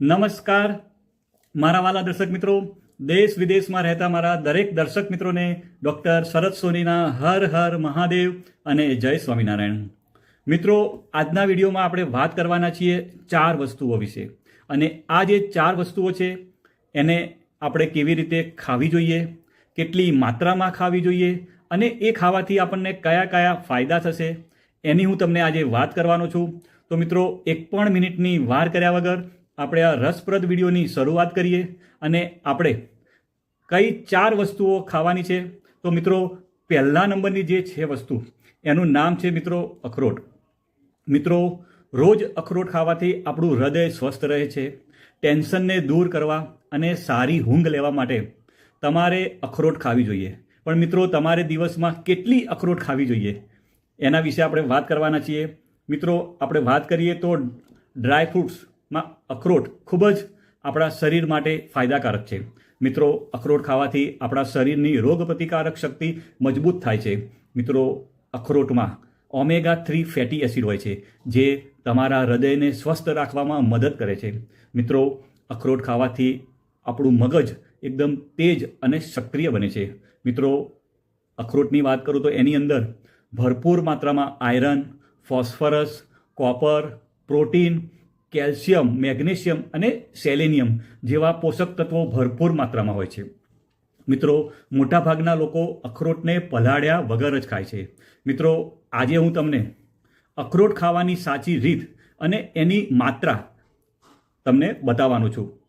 નમસ્કાર. મારા વાલા દર્શક મિત્રો, દેશ વિદેશમાં રહેતા મારા દરેક દર્શક મિત્રોને ડૉક્ટર શરદ સોનીના હર હર મહાદેવ અને જય સ્વામિનારાયણ. મિત્રો, આજના વિડીયોમાં આપણે વાત કરવાના છીએ ચાર વસ્તુઓ વિશે. અને આ જે ચાર વસ્તુઓ છે, એને આપણે કેવી રીતે ખાવી જોઈએ, કેટલી માત્રામાં ખાવી જોઈએ અને એ ખાવાથી આપણને કયા કયા ફાયદા થશે, એની હું તમને આજે વાત કરવાનો છું. તો મિત્રો, એક પણ મિનિટની વાર કર્યા વગર આપણે આ રસપ્રદ વિડીયોની શરૂઆત કરીએ અને આપણે કઈ ચાર વસ્તુઓ ખાવાની છે? તો મિત્રો, પહેલા નંબરની જે છે વસ્તુ, એનું નામ છે મિત્રો અખરોટ. મિત્રો, રોજ અખરોટ ખાવાથી આપણું હૃદય સ્વસ્થ રહે છે, ટેન્શનને દૂર કરવા અને સારી ઊંઘ લેવા માટે તમારે અખરોટ ખાવી જોઈએ. પણ મિત્રો, તમારે દિવસમાં કેટલી અખરોટ ખાવી જોઈએ? એના વિશે આપણે વાત કરવાના છીએ. મિત્રો, આપણે વાત કરીએ તો ડ્રાય ફ્રૂટ્સમાં અખરોટ ખૂબ જ આપણા શરીર માટે ફાયદાકારક છે. મિત્રો, અખરોટ ખાવાથી આપણા શરીરની રોગ પ્રતિકારક શક્તિ મજબૂત થાય છે. મિત્રો, અખરોટમાં ઓમેગા થ્રી ફેટી એસિડ હોય છે, જે તમારા હૃદયને સ્વસ્થ રાખવામાં મદદ કરે છે. મિત્રો, અખરોટ ખાવાથી આપણું મગજ એકદમ તેજ અને સક્રિય બને છે. મિત્રો, અખરોટની વાત કરું તો એની અંદર ભરપૂર માત્રામાં iron, phosphorus, copper, protein calcium, magnesium અને સેલેનિયમ જેવા પોષક તત્વો ભરપૂર માત્રામાં હોય છે. મિત્રો, મોટાભાગના લોકો અખરોટને પલાળ્યા વગર જ ખાય છે. મિત્રો, આજે હું તમને અખરોટ ખાવાની સાચી રીત અને એની માત્રા તમને બતાવવાનું છું.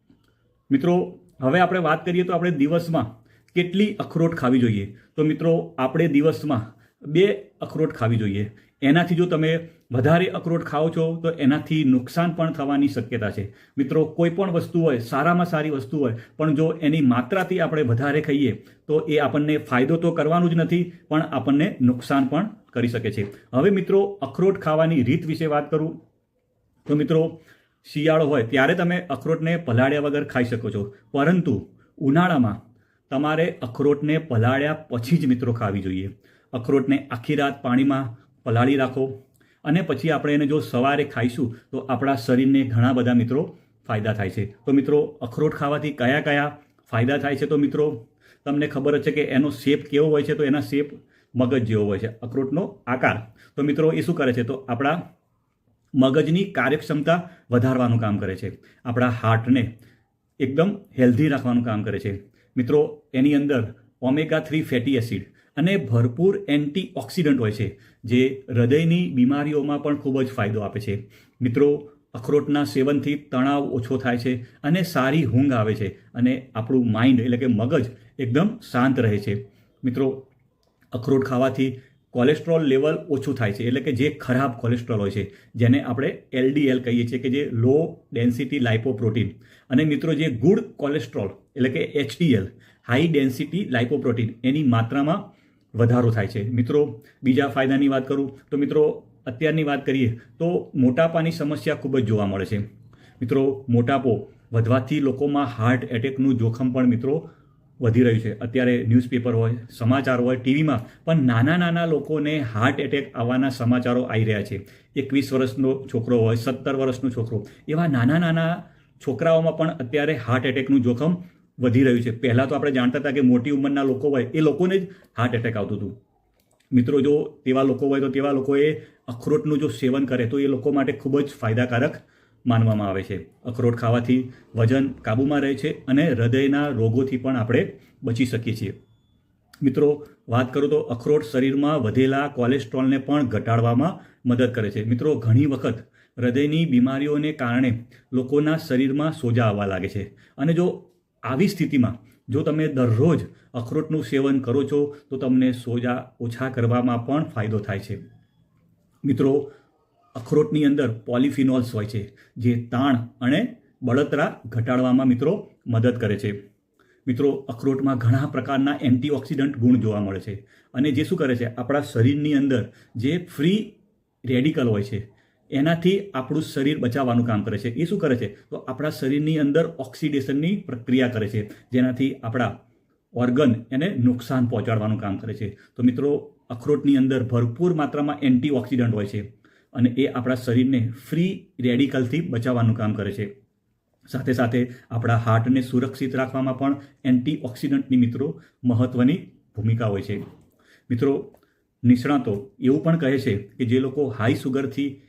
મિત્રો, હવે આપણે વાત કરીએ તો આપણે દિવસમાં કેટલી અખરોટ ખાવી જોઈએ? તો મિત્રો, આપણે દિવસમાં બે અખરોટ ખાવી જોઈએ. એનાથી જો તમે વધારે અખરોટ ખાઓ છો, તો એનાથી નુકસાન પણ થવાની શક્યતા છે. મિત્રો કોઈ પણ વસ્તુ હોય, સારામાં સારી વસ્તુ હોય, પણ જો એની માત્રાથી આપણે વધારે ખાઈએ, તો એ આપણને ફાયદો તો કરવાનું જ નથી, પણ આપણને નુકસાન પણ કરી શકે છે. હવે મિત્રો, અખરોટ ખાવાની રીત વિશે વાત કરું. તો મિત્રો, શિયાળો હોય, ત્યારે તમે અખરોટને પલાળ્યા વગર ખાઈ શકો છો. પરંતુ ઉનાળામાં તમારે અખરોટને પલાળ્યા પછી જ મિત્રો ખાવી જોઈએ. અખરોટને આખી રાત પાણીમાં પલાળી રાખો. અને પછી આપણે એને જો સવારે ખાઈશું, તો આપણા શરીરને ઘણા બધા મિત્રો ફાયદા થાય છે. તો મિત્રો, અખરોટ ખાવાથી કયા કયા ફાયદા થાય છે તો મિત્રો? તમને ખબર જ છે કે એનો શેપ કેવો હોય છે તો એના શેપ મગજ જેવો હોય છે, અખરોટનો આકાર. તો મિત્રો, એ શું કરે છે? તો આપણા મગજની કાર્યક્ષમતા વધારવાનું કામ કરે છે. આપણા હાર્ટને એકદમ હેલ્ધી રાખવાનું કામ કરે છે. મિત્રો, એની અંદર ઓમેગા થ્રી ફેટી એસિડ અને ભરપૂર એન્ટીઓક્સિડન્ટ હોય છે, જે હૃદયની બીમારીઓમાં પણ ખૂબ જ ફાયદો આપે છે. મિત્રો, અખરોટના સેવનથી તણાવ ઓછો થાય છે અને સારી ઊંઘ આવે છે અને આપણું માઇન્ડ એટલે કે મગજ એકદમ શાંત રહે છે. મિત્રો, અખરોટ ખાવાથી કોલેસ્ટ્રોલ લેવલ ઓછું થાય છે, એટલે કે જે ખરાબ કોલેસ્ટ્રોલ હોય છે, જેને આપણે એલડીએલ કહીએ છીએ, કે જે લો ડેન્સિટી લાઇપોપ્રોટીન. અને મિત્રો, જે ગુડ કોલેસ્ટ્રોલ એટલે કે એચડીએલ, હાઈ ડેન્સિટી લાઇપોપ્રોટીન, એની માત્રામાં વધારો થાય છે. મિત્રો, બીજા ફાયદાની વાત કરું, તો મિત્રો, અત્યારની વાત કરીએ, તો મોટાપાની સમસ્યા ખૂબ જ જોવા મળે છે. મિત્રો, મોટાપો વધવાથી લોકોમાં હાર્ટ એટેકનું જોખમ પણ મિત્રો વધી રહ્યું છે. અત્યારે ન્યૂઝપેપર હોય, સમાચાર હોય, ટીવીમાં, પણ નાના નાના લોકોને હાર્ટ એટેક આવવાના સમાચારો આવી રહ્યા છે. એકવીસ વર્ષનો છોકરો હોય, સત્તર વર્ષનો છોકરો, એવા નાના નાના છોકરાઓમાં પણ અત્યારે હાર્ટ એટેકનું જોખમ વધી રહ્યું છે. પહેલાં તો આપણે જાણતા હતા કે મોટી ઉંમરના લોકો હોય, એ લોકોને જ હાર્ટ એટેક આવતું હતું. મિત્રો, જો તેવા લોકો હોય, તો તેવા લોકોએ અખરોટનું જો સેવન કરે, તો એ લોકો માટે ખૂબ જ ફાયદાકારક માનવામાં આવે છે. અખરોટ ખાવાથી વજન કાબૂમાં રહે છે અને હૃદયના રોગોથી પણ આપણે બચી શકીએ છીએ. મિત્રો, વાત કરું તો અખરોટ શરીરમાં વધેલા કોલેસ્ટ્રોલને પણ ઘટાડવામાં મદદ કરે છે. મિત્રો, ઘણી વખત હૃદયની બીમારીઓને કારણે લોકોના શરીરમાં સોજા આવવા લાગે છે. અને જો આવી સ્થિતિમાં જો તમે દરરોજ અખરોટનું સેવન કરો છો, તો તમને સોજા ઓછા કરવામાં પણ ફાયદો થાય છે. મિત્રો, અખરોટની અંદર પોલિફિનોલ્સ હોય છે, જે તાણ અને બળતરા ઘટાડવામાં મિત્રો મદદ કરે છે. મિત્રો, અખરોટમાં ઘણા પ્રકારના એન્ટીઓક્સિડન્ટ ગુણ જોવા મળે છે. અને જે શું કરે છે, આપણા શરીરની અંદર જે ફ્રી રેડિકલ હોય છે એનાથી આપણું શરીર બચાવવાનું કામ કરે છે. એ શું કરે છે? તો આપણા શરીરની અંદર ઓક્સિડેશનની પ્રક્રિયા કરે છે, જેનાથી આપણા ઓર્ગન એને નુકસાન પહોંચાડવાનું કામ કરે છે. તો મિત્રો, અખરોટની અંદર ભરપૂર માત્રામાં એન્ટીઓક્સિડન્ટ હોય છે અને એ આપણા શરીરને ફ્રી રેડિકલથી બચાવવાનું કામ કરે છે. સાથે સાથે આપણા હાર્ટને સુરક્ષિત રાખવામાં પણ એન્ટીઓક્સિડન્ટની મિત્રો મહત્ત્વની ભૂમિકા હોય છે. મિત્રો, નિષ્ણાતો એવું પણ કહે છે કે જે લોકો હાઈ સુગરથી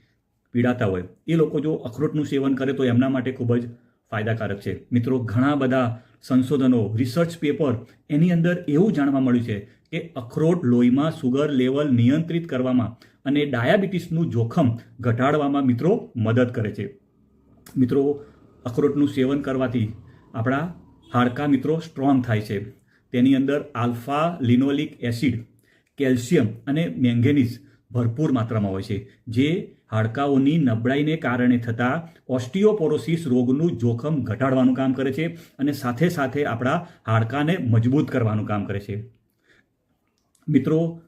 પીડાતા હોય. એ લોકો જો અખરોટનું સેવન કરે તો એમના માટે ખૂબ જ ફાયદાકારક છે. મિત્રો, ઘણા બધા સંશોધનો રિસર્ચ પેપર એની અંદર એવું જાણવા મળ્યું છે કે અખરોટ લોહીમાં સુગર લેવલ નિયંત્રિત કરવામાં અને ડાયાબિટીસનું જોખમ ઘટાડવામાં મિત્રો મદદ કરે છે. મિત્રો, અખરોટનું સેવન કરવાથી આપણા હાડકાં મિત્રો સ્ટ્રોંગ થાય છે. તેની અંદર આલ્ફા લિનોલિક એસિડ, કેલ્શિયમ અને મેંગેનીઝ ભરપૂર માત્રામાં હોય છે, જે હાડકાઓની નબળાઈને કારણે થતા ઓસ્ટિયોપોરોસિસ રોગનું જોખમ ઘટાડવાનું કામ કરે છે અને સાથે સાથે આપણા હાડકાને મજબૂત કરવાનું કામ કરે છે. મિત્રો,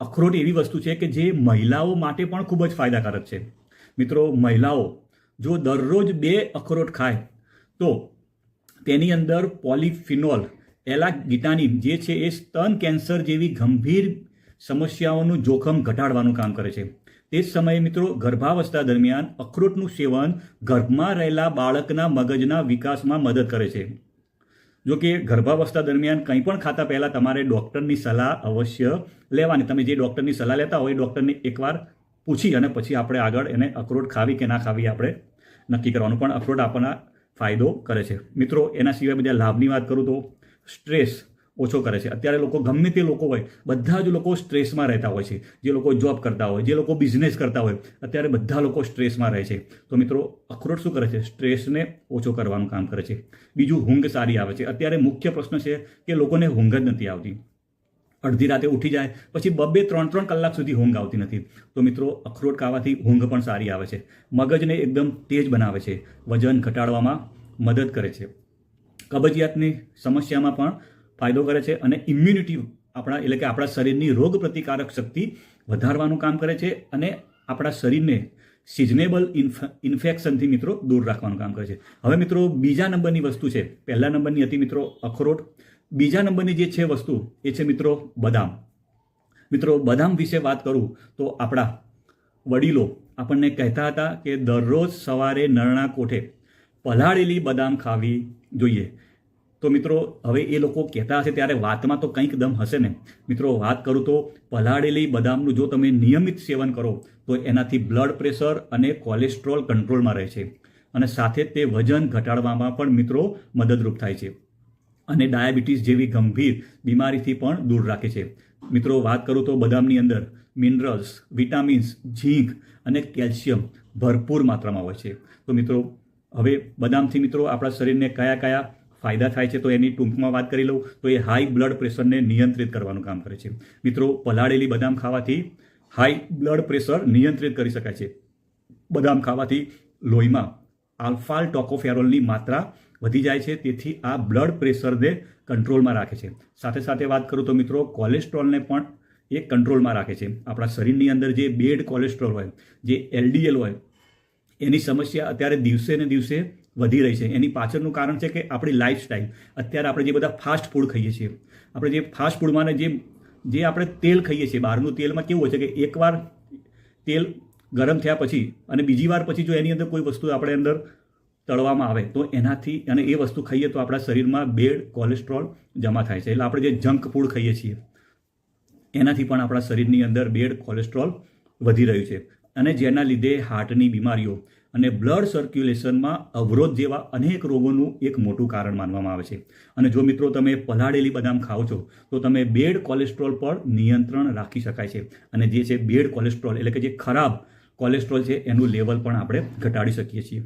અખરોટ એવી વસ્તુ છે કે જે મહિલાઓ માટે પણ ખૂબ જ ફાયદાકારક છે. મિત્રો, મહિલાઓ, જો દરરોજ બે અખરોટ ખાય, તો તેની અંદર પોલિફિનોલ, એલાગિટાનિન જે છે એ સ્તન કેન્સર જેવી ગંભીર સમસ્યાઓનું જોખમ ઘટાડવાનું કામ કરે છે. તે જ સમયે મિત્રો, ગર્ભાવસ્થા દરમિયાન અખરોટનું સેવન ગર્ભમાં રહેલા બાળકના મગજના વિકાસમાં મદદ કરે છે. જો કે ગર્ભાવસ્થા દરમિયાન કંઈ પણ ખાતા પહેલાં તમારે ડૉક્ટરની સલાહ અવશ્ય લેવાની. તમે જે ડૉક્ટરની સલાહ લેતા હોય એ ડૉક્ટરને એકવાર પૂછી અને પછી આપણે આગળ એને અખરોટ ખાવી કે ના ખાવી આપણે નક્કી કરવાનું. પણ અખરોટ આપણને ફાયદો કરે છે. મિત્રો, એના સિવાય બધા લાભની વાત કરું તો સ્ટ્રેસ ઓછો કરે છે. અત્યારે લોકો ગમે તે લોકો હોય, બધા જ લોકો સ્ટ્રેસમાં રહેતા હોય છે. જે લોકો જોબ કરતા હોય, જે લોકો બિઝનેસ કરતા હોય, અત્યારે બધા લોકો સ્ટ્રેસમાં રહે છે. તો મિત્રો, અખરોટ શું કરે છે? સ્ટ્રેસને ઓછો કરવાનું કામ કરે છે. બીજું ઊંઘ સારી આવે છે. અત્યારે મુખ્ય પ્રશ્ન છે કે લોકોને ઊંઘ જ નથી આવતી. અડધી રાતે ઉઠી જાય, પછી બબે ત્રણ ત્રણ કલાક સુધી ઊંઘ આવતી નથી. તો મિત્રો, અખરોટ ખાવાથી ઊંઘ પણ સારી આવે છે. મગજને એકદમ તેજ બનાવે છે. વજન ઘટાડવામાં મદદ કરે છે. કબજિયાતની સમસ્યામાં પણ ફાયદો કરે છે અને ઇમ્યુનિટી આપણા, એટલે કે આપણા શરીરની રોગ પ્રતિકારક શક્તિ વધારવાનું કામ કરે છે અને આપણા શરીરને સિઝનેબલ ઇન્ફેક્શનથી મિત્રો દૂર રાખવાનું કામ કરે છે. હવે મિત્રો, બીજા નંબરની વસ્તુ છે. પહેલા નંબરની હતી મિત્રો અખરોટ. બીજા નંબરની જે છે વસ્તુ, એ છે મિત્રો બદામ. મિત્રો, બદામ વિશે વાત કરું તો આપણા વડીલો આપણને કહેતા હતા કે દરરોજ સવારે નરણા કોઠે પલાળેલી બદામ ખાવી જોઈએ. તો મિત્રો, હવે એ લોકો કહેતા હશે, ત્યારે વાતમાં તો કંઈક દમ હશે ને. મિત્રો, વાત કરું તો પલાળેલી બદામનું જો તમે નિયમિત સેવન કરો, તો એનાથી બ્લડ પ્રેશર અને કોલેસ્ટ્રોલ કંટ્રોલમાં રહે છે. અને સાથે તે વજન ઘટાડવામાં પણ મિત્રો મદદરૂપ થાય છે. અને ડાયાબિટીસ જેવી ગંભીર બીમારીથી પણ દૂર રાખે છે. મિત્રો, વાત કરું તો બદામની અંદર મિનરલ્સ, વિટામિન્સ, ઝીંક અને કેલ્શિયમ ભરપૂર માત્રામાં હોય છે. તો મિત્રો, હવે બદામથી મિત્રો આપણા શરીરને કયા કયા ફાયદા થાય છે તો એની ટૂંકમાં વાત કરી લઉં તો એ હાઈ બ્લડ પ્રેશરને નિયંત્રિત કરવાનું કામ કરે છે. મિત્રો પલાળેલી બદામ ખાવાથી હાઈ બ્લડ પ્રેશર નિયંત્રિત કરી શકાય છે. બદામ ખાવાથી લોહીમાં આલ્ફાલ ટોકોફેરોલની માત્રા વધી જાય છે તેથી આ બ્લડ પ્રેશરને કંટ્રોલમાં રાખે છે. સાથે સાથે વાત કરું તો મિત્રો કોલેસ્ટ્રોલને પણ એ કંટ્રોલમાં રાખે છે. આપણા શરીરની અંદર જે બેડ કોલેસ્ટ્રોલ હોય જે એલડીએલ હોય એની સમસ્યા અત્યારે દિવસે ને દિવસે વધી રહી છે. એની પાછળનું કારણ છે કે આપણી લાઈફસ્ટાઈલ અત્યારે આપણે જે બધા ફાસ્ટ ફૂડ ખાઈએ છીએ, આપણે જે ફાસ્ટ ફૂડમાં જે જે આપણે તેલ ખાઈએ છીએ, બહારનું તેલમાં કેવું હોય છે કે એકવાર તેલ ગરમ થયા પછી અને બીજી વાર પછી જો એની અંદર કોઈ વસ્તુ આપણે અંદર તળવામાં આવે, તો એનાથી અને એ વસ્તુ ખાઈએ તો આપણા શરીરમાં બેડ કોલેસ્ટ્રોલ જમા થાય છે. એટલે આપણે જે જંક ફૂડ ખાઈએ છીએ, એનાથી પણ આપણા શરીરની અંદર બેડ કોલેસ્ટ્રોલ વધી રહ્યું છે. અને જેના લીધે હાર્ટની બીમારીઓ અને બ્લડ સર્ક્યુલેશનમાં અવરોધ જેવા અનેક રોગોનું એક મોટું કારણ માનવામાં આવે છે. અને જો મિત્રો તમે પલાળેલી બદામ ખાઓ છો, તો તમે બેડ કોલેસ્ટ્રોલ પર નિયંત્રણ રાખી શકાય છે. અને જે છે બેડ કોલેસ્ટ્રોલ, એટલે કે જે ખરાબ કોલેસ્ટ્રોલ છે, એનું લેવલ પણ આપણે ઘટાડી શકીએ છીએ.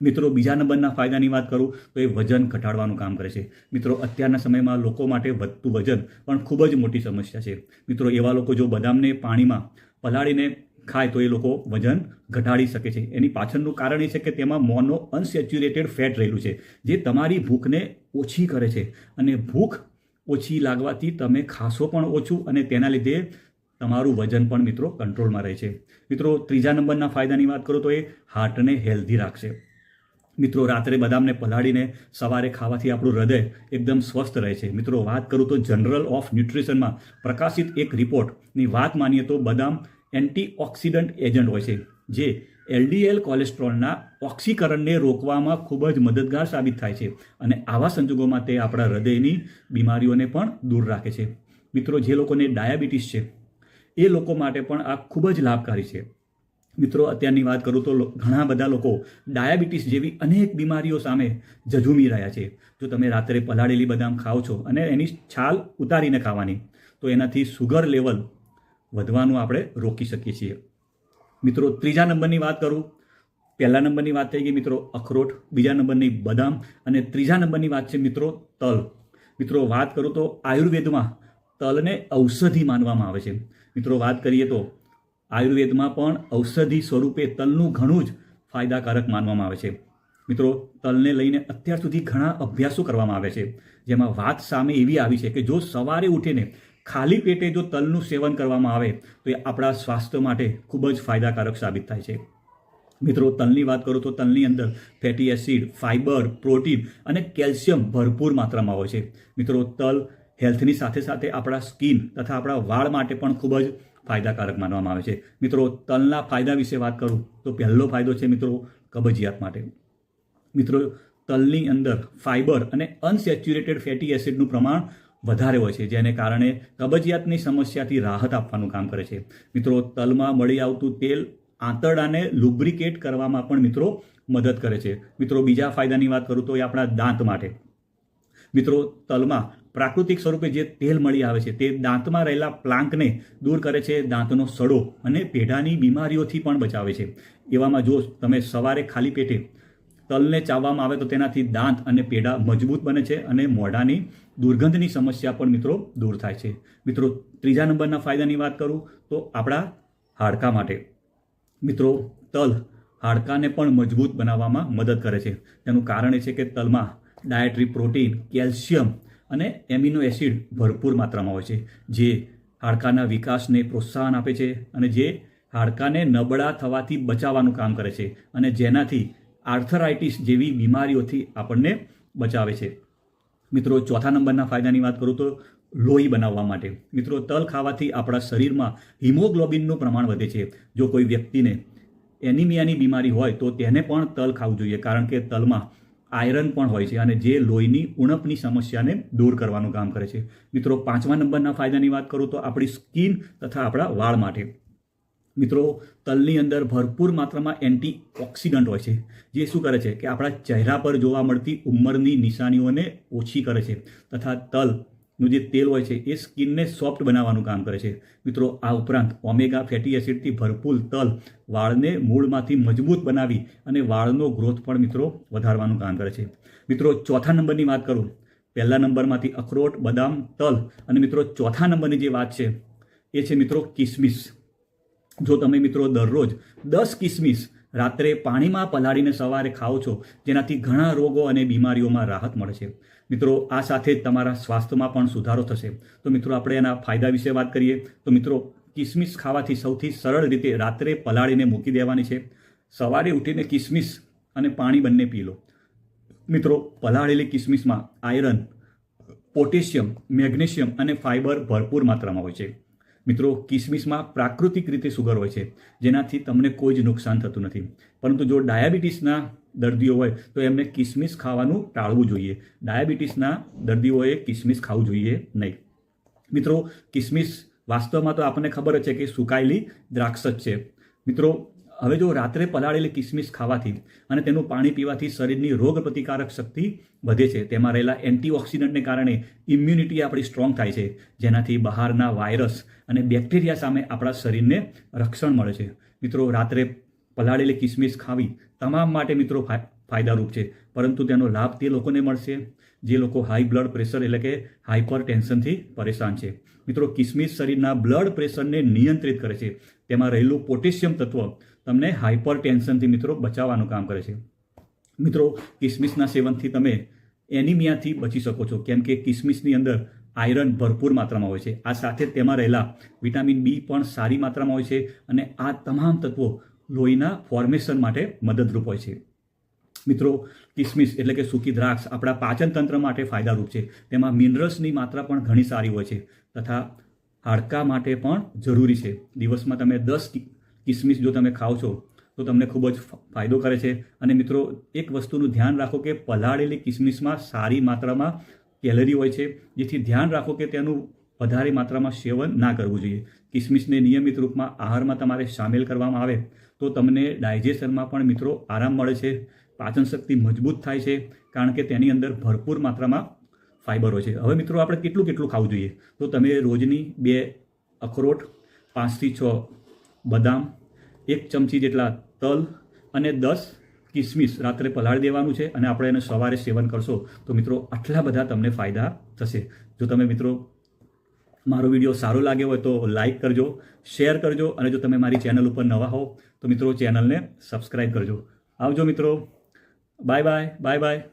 મિત્રો, બીજા નંબરના ફાયદાની વાત કરું, તો એ વજન ઘટાડવાનું કામ કરે છે. મિત્રો, અત્યારના સમયમાં લોકો માટે વધતું વજન પણ ખૂબ જ મોટી સમસ્યા છે. મિત્રો, એવા લોકો જો બદામને પાણીમાં પલાળીને ખાય તો એ લોકો વજન ઘટાડી શકે છે. એની પાછળનું કારણ એ છે કે તેમાં મોનો અનસેચ્યુરેટેડ ફેટ રહેલું છે, જે તમારી ભૂખને ઓછી કરે છે. અને ભૂખ ઓછી લાગવાથી તમે ખાશો પણ ઓછું અને તેના લીધે તમારું વજન પણ મિત્રો કંટ્રોલમાં રહે છે. મિત્રો, ત્રીજા નંબરના ફાયદાની વાત કરો તો એ હાર્ટને હેલ્ધી રાખશે. મિત્રો, રાત્રે બદામને પલાળીને સવારે ખાવાથી આપણું હૃદય એકદમ સ્વસ્થ રહે છે. મિત્રો, વાત કરું તો જનરલ ઓફ ન્યુટ્રિશનમાં પ્રકાશિત એક રિપોર્ટની વાત માનીએ તો બદામ એન્ટીઓક્સિડન્ટ એજન્ટ હોય છે, જે એલડીએલ કોલેસ્ટ્રોલના ઓક્સીકરણને રોકવામાં ખૂબ જ મદદગાર સાબિત થાય છે અને આવા સંજોગોમાં તે આપણા હૃદયની બીમારીઓને પણ દૂર રાખે છે. મિત્રો, જે લોકોને ડાયાબિટીસ છે, એ લોકો માટે પણ આ ખૂબ જ લાભકારી છે. મિત્રો, અત્યારની વાત કરું તો ઘણા બધા લોકો ડાયાબિટીસ જેવી અનેક બીમારીઓ સામે ઝઝૂમી રહ્યા છે. જો તમે રાત્રે પલાળેલી બદામ ખાઓ છો અને એની છાલ ઉતારીને ખાવાની, તો એનાથી સુગર લેવલ વધવાનું આપણે રોકી શકીએ છીએ. મિત્રો, ત્રીજા નંબરની વાત કરું. પહેલા નંબરની વાત થઈ ગઈ મિત્રો, અખરોટ. બીજા નંબરની બદામ. અને ત્રીજા નંબરની વાત છે મિત્રો, તલ. મિત્રો, વાત કરું તો આયુર્વેદમાં તલને ઔષધિ માનવામાં આવે છે. મિત્રો, વાત કરીએ તો આયુર્વેદમાં પણ ઔષધિ સ્વરૂપે તલનું ઘણું જ ફાયદાકારક માનવામાં આવે છે. મિત્રો, તલને લઈને અત્યાર સુધી ઘણા અભ્યાસો કરવામાં આવે છે. જેમાં વાત સામે એવી આવી છે કે જો સવારે ઉઠીને ખાલી પેટે જો તલનું સેવન કરવામાં આવે, તો એ આપણા સ્વાસ્થ્ય માટે ખૂબ જ ફાયદાકારક સાબિત થાય છે. મિત્રો, તલની વાત કરું તો તલની અંદર ફેટી એસિડ ફાઇબર પ્રોટીન અને કેલ્શિયમ ભરપૂર માત્રામાં હોય છે. મિત્રો, તલ હેલ્થની સાથે સાથે આપણા સ્કિન તથા આપણા વાળ માટે પણ ખૂબ જ ફાયદાકારક માનવામાં આવે છે. મિત્રો, તલના ફાયદા વિશે વાત કરું તો પહેલો ફાયદો છે મિત્રો, કબજિયાત માટે. મિત્રો, તલની અંદર ફાઇબર અને અનસેચ્યુરેટેડ ફેટી એસિડનું પ્રમાણ વધારે હોય છે, જેને કારણે કબજિયાતની સમસ્યાથી રાહત આપવાનું કામ કરે છે. મિત્રો, તલમાં મળી આવતું તેલ આંતરડાને લુબ્રિકેટ કરવામાં પણ મિત્રો મદદ કરે છે. મિત્રો, બીજા ફાયદાની વાત કરું તો એ આપણા દાંત માટે. મિત્રો, તલમાં પ્રાકૃતિક સ્વરૂપે જે તેલ મળી આવે છે, તે દાંતમાં રહેલા પ્લાંકને દૂર કરે છે, દાંતનો સડો અને પેઢાની બીમારીઓથી પણ બચાવે છે. એવામાં જો તમે સવારે ખાલી પેટે તલને ચાવવામાં આવે તો તેનાથી દાંત અને પેડા મજબૂત બને છે અને મોઢાની દુર્ગંધની સમસ્યા પણ મિત્રો દૂર થાય છે. મિત્રો, ત્રીજા નંબરના ફાયદાની વાત કરું તો આપણા હાડકા માટે. મિત્રો, તલ હાડકાને પણ મજબૂત બનાવવામાં મદદ કરે છે. તેનું કારણ એ છે કે તલમાં ડાયટરી પ્રોટીન, કેલ્શિયમ અને એમિનો એસિડ ભરપૂર માત્રામાં હોય છે, જે હાડકાના વિકાસને પ્રોત્સાહન આપે છે અને જે હાડકાને નબળા થવાથી બચાવવાનું કામ કરે છે અને જેનાથી આર્થરાઇટિસ જેવી બીમારીઓથી આપણને બચાવે છે. મિત્રો, ચોથા નંબરના ફાયદાની વાત કરું તો લોહી બનાવવા માટે. મિત્રો, તલ ખાવાથી આપણા શરીરમાં હિમોગ્લોબિનનું પ્રમાણ વધે છે. જો કોઈ વ્યક્તિને એનિમિયાની બીમારી હોય તો તેને પણ તલ ખાવું જોઈએ, કારણ કે તલમાં આયરન પણ હોય છે અને જે લોહીની ઉણપની સમસ્યાને દૂર કરવાનું કામ કરે છે. મિત્રો, પાંચમા નંબરના ફાયદાની વાત કરું તો આપણી સ્કિન તથા આપણા વાળ માટે. મિત્રો, તલની અંદર ભરપૂર માત્રામાં એન્ટી ઓક્સિડન્ટ હોય છે. જે શું કરે છે કે આપણા ચહેરા પર જોવા મળતી ઉંમરની નિશાનીઓને ઓછી કરે છે તથા તલનું જે તેલ હોય છે એ સ્કિનને સોફ્ટ બનાવવાનું કામ કરે છે. મિત્રો, આ ઉપરાંત ઓમેગા ફેટી એસિડથી ભરપૂર તલ વાળને મૂળમાંથી મજબૂત બનાવી અને વાળનો ગ્રોથ પણ, મિત્રો, વધારવાનું કામ કરે છે. મિત્રો, ચોથા નંબરની વાત કરું. પહેલા નંબરમાંથી અખરોટ, બદામ, તલ અને, મિત્રો, ચોથા નંબરની જે વાત છે એ છે, મિત્રો, કિસમિસ. જો તમે મિત્રો દરરોજ દસ કિસમિસ રાત્રે પાણીમાં પલાળીને સવારે ખાઓ છો, જેનાથી ઘણા રોગો અને બીમારીઓમાં રાહત મળે છે. મિત્રો, આ સાથે જ તમારા સ્વાસ્થ્યમાં પણ સુધારો થશે. તો મિત્રો, આપણે એના ફાયદા વિશે વાત કરીએ. તો મિત્રો, કિસમિસ ખાવાથી સૌથી સરળ રીતે રાત્રે પલાળીને મૂકી દેવાની છે. સવારે ઉઠીને કિસમિસ અને પાણી બંને પી લો. મિત્રો, પલાળેલી કિસમિસમાં આયરન, પોટેશિયમ, મેગ્નેશિયમ અને ફાઇબર ભરપૂર માત્રામાં હોય છે. મિત્રો, કિસમિસમાં પ્રાકૃતિક રીતે સુગર હોય છે. જેનાથી તમને કોઈ જ નુકસાન થતું નથી. પરંતુ જો ડાયાબિટીસના દર્દીઓ હોય, તો એમને કિસમિસ ખાવાનું ટાળવું જોઈએ. ડાયાબિટીસના દર્દીઓએ કિસમિસ ખાવું જોઈએ નહીં. મિત્રો, કિસમિસ વાસ્તવમાં તો આપણને ખબર જ છે કે સુકાયેલી દ્રાક્ષ જ છે. મિત્રો હવે જો રાત્રે પલાળેલી કિસમિસ ખાવાથી અને તેનું પાણી પીવાથી શરીરની રોગ પ્રતિકારક શક્તિ વધે છે, તેમાં રહેલા એન્ટીઓક્સિડન્ટને કારણે ઇમ્યુનિટી આપણી સ્ટ્રોંગ થાય છે, જેનાથી બહારના વાયરસ અને બેક્ટેરિયા સામે આપણા શરીરને રક્ષણ મળે છે. મિત્રો, રાત્રે પલાળેલી કિસમિસ ખાવી તમામ માટે મિત્રો ફાયદારૂપ છે, પરંતુ તેનો લાભ તે લોકોને મળશે. જે લોકો હાઈ બ્લડ પ્રેશર એટલે કે હાઇપર ટેન્શનથી પરેશાન છે. મિત્રો, કિસમિસ શરીરના બ્લડ પ્રેશરને નિયંત્રિત કરે છે. તેમાં રહેલું પોટેશિયમ તત્વ તમને હાઇપર ટેન્શનથી મિત્રો બચાવવાનું કામ કરે છે. મિત્રો, કિસમિસના સેવનથી તમે એનિમિયાથી બચી શકો છો. કેમ કે કિસમિસની અંદર આયરન ભરપૂર માત્રામાં હોય છે. આ સાથે તેમાં રહેલા વિટામિન બી પણ સારી માત્રામાં હોય છે અને આ તમામ તત્વો લોહીના ફોર્મેશન માટે મદદરૂપ હોય છે. મિત્રો, કિસમિસ એટલે કે સૂકી દ્રાક્ષ આપણા પાચન તંત્ર માટે ફાયદારૂપ છે. તેમાં મિનરલ્સની માત્રા પણ ઘણી સારી હોય છે તથા હાડકા માટે પણ જરૂરી છે. દિવસમાં તમે દસ કિસમિસ જો તમે ખાઓ છો, તો તમને ખૂબ જ ફાયદો કરે છે. અને મિત્રો, એક વસ્તુનું ધ્યાન રાખો કે પલાળેલી કિસમિસમાં સારી માત્રામાં કેલરી હોય છે. જેથી ધ્યાન રાખો કે તેનું વધારે માત્રામાં સેવન ના કરવું જોઈએ. કિસમિસને નિયમિત રૂપમાં આહારમાં તમારે સામેલ કરવામાં આવે તો તમને ડાયજેશનમાં પણ મિત્રો આરામ મળે છે. પાચન શક્તિ મજબૂત થાય છે, કારણ કે તેની અંદર ભરપૂર માત્રામાં ફાઇબર હોય છે. હવે મિત્રો આપણે કેટલું કેટલું ખાવું જોઈએ? તો તમે રોજની બે અખરોટ પાંચથી છ બદામ, એક ચમચી જેટલા તલ અને દસ કિસમિસ રાત્રે પલાળી દેવાનું છે અને આપણે એને સવારે સેવન કરશો તો મિત્રો આટલા બધા તમને ફાયદા થશે. જો તમે મિત્રો મારો વીડિયો સારો લાગ્યો હોય તો લાઈક કરજો, શેર કરજો અને જો તમે મારી ચેનલ ઉપર નવા હો તો મિત્રો ચેનલને સબસ્ક્રાઈબ કરજો. આવજો મિત્રો. Bye bye. Bye bye.